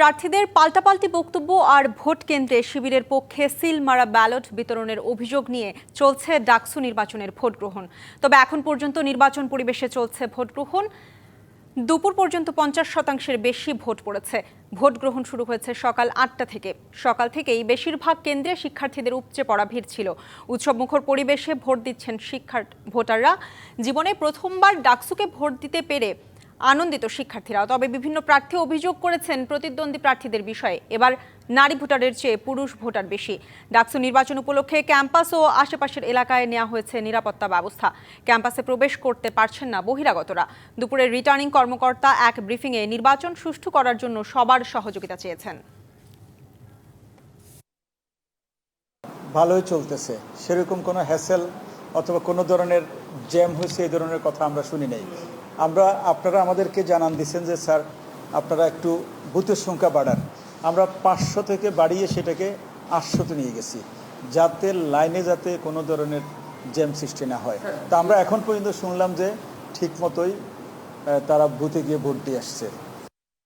প্রার্থীদের পাল্টাপাল্টি বক্তব্য আর ভোট কেন্দ্রে শিবিরের পক্ষে সিল মারা ব্যালট বিতরণের অভিযোগ নিয়ে চলছে ডাকসু নির্বাচনের ভোট গ্রহণ। তবে এখন পর্যন্ত নির্বাচন পরিবেশে চলছে ভোট গ্রহণ। দুপুর পর্যন্ত পঞ্চাশ শতাংশের বেশি ভোট পড়েছে। ভোট গ্রহণ শুরু হয়েছে সকাল আটটা থেকে। সকাল থেকেই বেশিরভাগ কেন্দ্রে শিক্ষার্থীদের উপচে পড়া ভিড় ছিল। উৎসবমুখর পরিবেশে ভোট দিচ্ছেন শিক্ষার ভোটাররা। জীবনে প্রথমবার ডাকসুকে ভোট দিতে পেরে আনন্দিত শিক্ষার্থীরা তবে বিভিন্ন প্রার্থী অভিযোগ করেছেন প্রতিদ্বন্দ্বী প্রার্থীদের বিষয়ে। এবার নারী ভোটারের চেয়ে পুরুষ ভোটার বেশি। ডাকসু নির্বাচন উপলক্ষে ক্যাম্পাস ও আশেপাশের এলাকায় নেওয়া হয়েছে নিরাপত্তা ব্যবস্থা। ক্যাম্পাসে প্রবেশ করতে পারছেন না বহিরাগতরা। দুপুরে রিটার্নিং কর্মকর্তা এক ব্রিফিংয়ে নির্বাচন সুষ্ঠু করার জন্য সবার সহযোগিতা চেয়েছেন। ভালোই চলতেছে। সেরকম কোনো হ্যাসেল অথবা কোনো ধরনের জ্যাম হয়েছে এই ধরনের কথা আমরা শুনি নাই। আমরা, আপনারা আমাদেরকে জানান দিচ্ছেন যে, স্যার, আপনারা একটু বুথের সংখ্যা বাড়ান। আমরা পাঁচশো থেকে বাড়িয়ে সেটাকে আটশোতে নিয়ে গেছি, যাতে লাইনে যাতে কোনো ধরনের জ্যাম সৃষ্টি না হয়। তা আমরা এখন পর্যন্ত শুনলাম যে ঠিক মতোই তারা বুথে গিয়ে ভোট দিয়ে আসছে।